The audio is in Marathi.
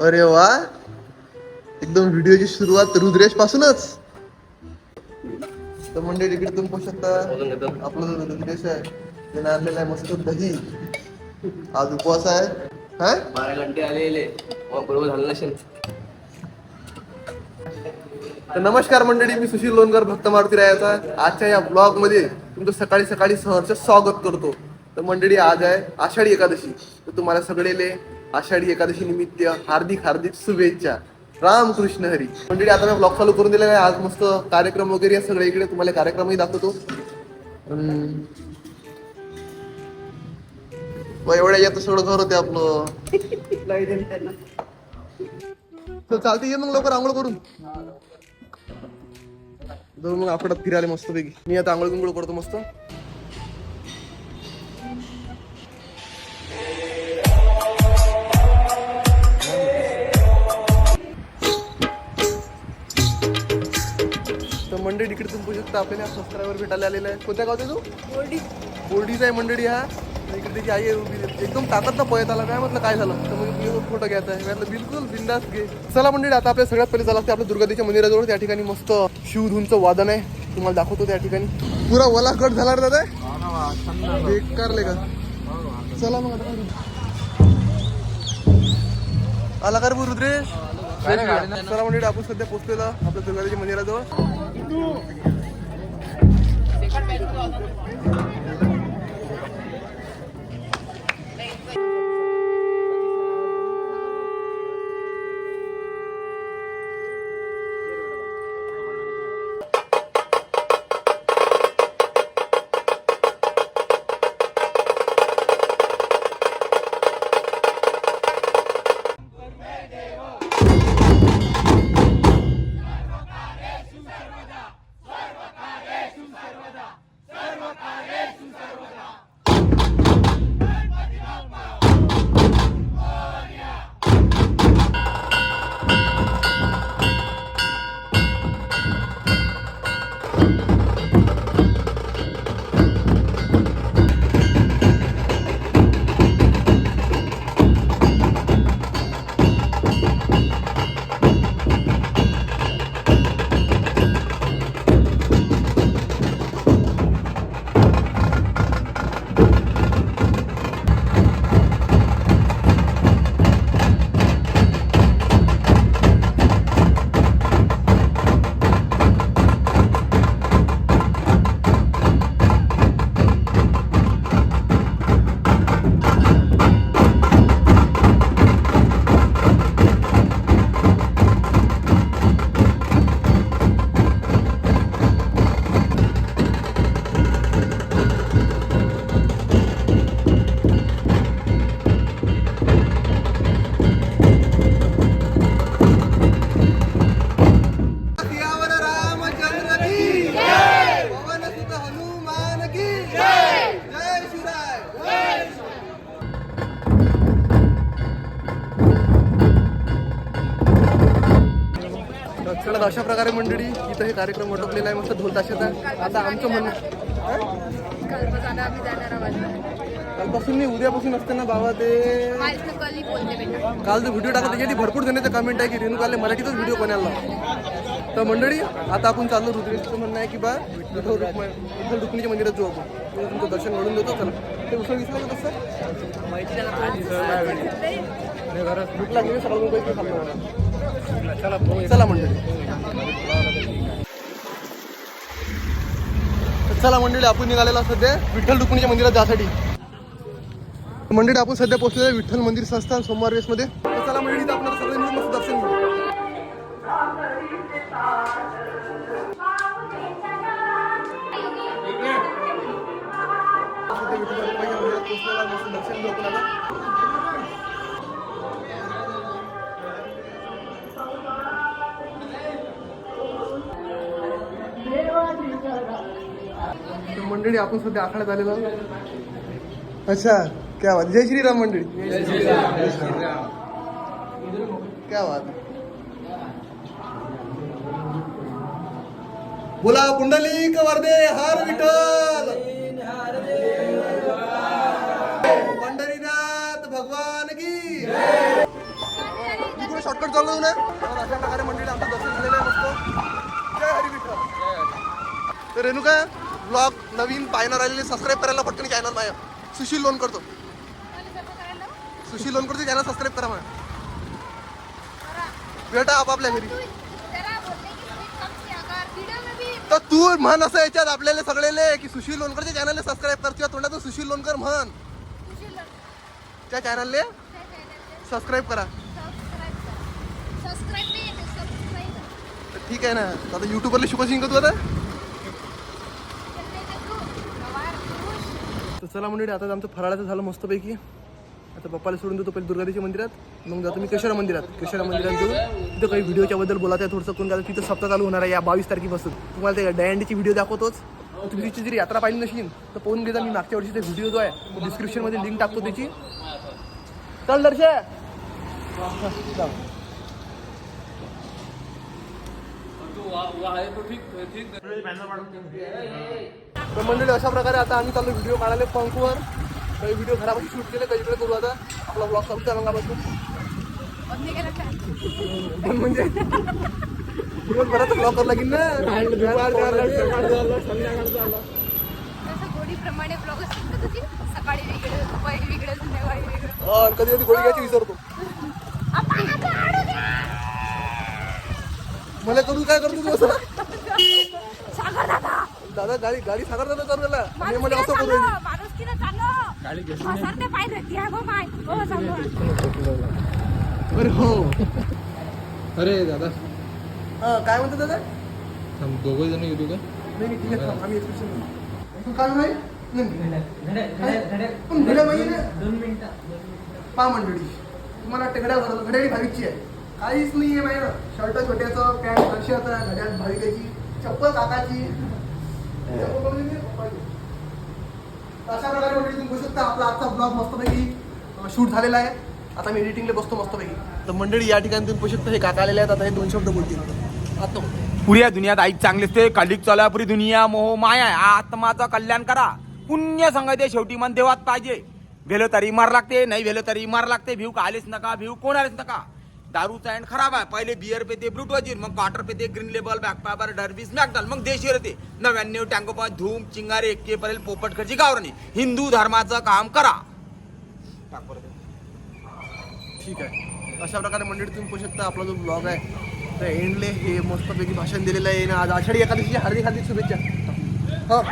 अरे वा. एकदम व्हिडिओची सुरुवात रुद्रेश पासूनच. तर मंडळी इकडे तुम्ही पाहू शकता. आपला जो रुद्रेश आहे. त्याने आणलेला आहे मस्त दही. आज उपवास आहे. हा? बारा घंटे आलेले. बरोबर झालं नसेल. तर नमस्कार मंडळी मी सुशील लोणकर भक्त मारुती रायाचा. आजच्या या ब्लॉगमध्ये तुमचं सकाळी सकाळी सहर्ष स्वागत करतो. तर मंडळी आज आहे आषाढी एकादशी. तर तुम्हाला सगळेले आषाढी एकादशी निमित्त हार्दिक हार्दिक शुभेच्छा. रामकृष्ण हरी. मंडळी आता मी ब्लॉग चालू करून दिलेला आहे. आज मस्त कार्यक्रम वगैरे सगळे इकडे तुम्हाला कार्यक्रमही दाखवतो. एवढ्या येतं सगळं घर होते आपलं. तर चालते ये मग लवकर आंघोळ करून. मग आपण फिरायला मस्त पैकी मी आता आंघोळ बिंगोळ करतो मस्त. मंडळी इकडे तुम्ही पाहू शकता आपल्याला सबस्क्रायबर भेटायला आलेला आहे. कोणत्या गावचा तू? बोर्डीचा आहे मंडळी हा. इकडे त्याची आई आहे उभी. एकदम ताकद पळत आला. काय म्हटलं काय झालं? तर मग मी फोटो घ्यायचा आहे. म्हटलं बिलकुल बिंदास घे. चला मंडळी आता आपल्या सगळ्यात पहिले झालं आपल्या दुर्गादेवीच्या मंदिराजवळ त्या ठिकाणी मस्त शिवधूनचं वादन आहे. तुम्हाला दाखवतो त्या ठिकाणी. पुरा वला कट झाला रे दादा. बेकारले का चला मग आता करू. आला का रे रुद्रेश? चला मंडळी आपण सध्या पोहोचलेलो आपल्या दुर्गादेवीच्या मंदिराजवळ. 또. चला अशा प्रकारे मंडळी इथं हे कार्यक्रम अटकलेला आहे मस्त ढोल ताशाचा आता आमचं म्हणणं कालपासून मी उद्यापासून असते ना बाबा ते? काल जो व्हिडिओ टाकत त्याच्यासाठी भरपूर जणांचं कमेंट आहे की रेणुकाले मराठीतच व्हिडिओ बनायला तर मंडळी आता आपण चाललो रुद्रेशचं म्हणणं आहे की बा विठ्ठल रुक्म विठ्ठल रुक्मिणीच्या मंदिरात जाऊ आपण. तुमचं दर्शन घडून देतो चला. ते उसळ विसरलं का कसं भूक लागली सकाळ मुंबईत खाल्लं चला मंडळी. चला मंडळी आपण निघालेला सध्या विठ्ठल रुक्मिणीच्या मंदिरात जासाठी. मंडळी आपण सध्या पोहोचलेलो विठ्ठल मंदिर संस्थान सोमवार वेस मध्ये. तर चला मंडळी आपल्याला सगळे मिळून मस्त दर्शन घेऊ तर मंडळी आपण सध्या आखाड्यात आलेलो आहोत. अच्छा क्या बात. जय श्रीराम मंडळी. क्या बात. बोला पुंडलिक वरदे हर विठ्ठल. चालू अशा प्रकारे मंडळी आमचं दर्शन झालेलं आहे मस्त. जय हरी विठ्ठल तर रेणुका ब्लॉग नवीन पाहणार आलेले सबस्क्राईब करायला पटकन चॅनल माझ्या सुशील लोन करतो सुशील लोन करतो चॅनल सबस्क्राईब करा माझ्या भेटा आपापल्या घरी. तर तू म्हण असं याच्यात आपल्याला सगळेले की सुशील लोणकरच्या चॅनलला सबस्क्राईब कर किंवा तोंडातून सुशील लोणकर म्हण. त्या चॅनलले सबस्क्राईब करा. तर ठीक आहे ना. आता युट्यूबवरले शिकवशील का तू आता? तर चला मंडळी आता आमचं फराळाचं झालं मस्तपैकी. आता पप्पाला सोडून देतो पहिले दुर्गादेवी मंदिरात. मग जातो मी केशरा मंदिरात. केशरा मंदिरात जाऊन तिथं काही व्हिडिओच्या बद्दल बोलत आहे थोडंसं. कोण तिथं सप्ताह चालू होणार आहे. या बावीस तारखेपासून. तुम्हाला ते डँडीची व्हिडिओ दाखवतोच. तुम्ही तिची जरी यात्रा पाहिली नशील तर पाहून घेता मी मागच्या वर्षी ते व्हिडिओ जो आहे डिस्क्रिप्शनमध्ये लिंक टाकतो त्याची. चल दर्शे जाऊ. तर मंडळी अशा प्रकारे आता आम्ही चाललो व्हिडिओ काढायला पंकवर काही व्हिडिओ घरापासून शूट केले काही इकडे करू आता? आपला ब्लॉग चालू त्या रंगापासून पण म्हणजे दिवसभरात ब्लॉग करावं लागेल ना? प्रमाणे ब्लॉग सकाळी वेगळं दुपारी वेगळं कधी कधी गोळी घ्यायची विसरतो. मला करून काय करतो तू असं? सागर दादा. दादा गाडी गाडी सागर दादा चालू झाला मी मला असं करू हो अरे हो. अरे दादा. काय म्हणतो दादा? दोघं जण येतो का? नाही नाही, ठीक आहे आम्ही एक्सप्रेशन. काय भाई पण घड्याळ पाहिजे ना? पहा मंडळी तुम्हाला वाटतं घड्याळ घड्याळी भाविकची आहे. काहीच नाही आहे माहिती शर्ट छोट्याचं पॅन्ट दर्शाचं घड्याळ भाविकाची चप्पल काकाची. अशा प्रकारे मंडळी तुम्ही बघू शकता आपला आजचा ब्लॉग मस्तपैकी शूट झालेला आहे. आता मी एडिटिंगला बसतो मस्तपैकी. तर मंडळी या ठिकाणी तुम्ही बघू शकता हे काका आलेले आहेत. आता हे दोन शब्द बोलतील. आता पुऱ्या दुनियात आई चांगलीच ते कालिक चाला पुरी दुनिया मोह माया आत्माचं कल्याण करा. पुण्य संगते शेवटी मन देवात पाहिजे. भेलो तरी मार लागते नाही भेलो तरी मार लागते. भिव का आलेच नका भिव कोण आलेच नका? दारूचा अँड खराब आहे. पहिले बियर पेते ब्रूट मग क्वार्टर पेते ग्रीन लेबल बॅक डर्बीज डरबीस मॅकडल मग देशी येते नव्याण्णव टँगोपा धूम चिंगारे एक्के पर्यंत पोपट गावरणी हिंदू धर्माचं काम करा. ठीक आहे. अशा प्रकारे मंडळी तुम्ही पाहू शकता आपला जो ब्लॉग आहे तर एंडले हे मस्तपैकी भाषण दिलेलं आहे. ना आज आषाढी एकादशीची हार्दिक हार्दिक शुभेच्छा. हो.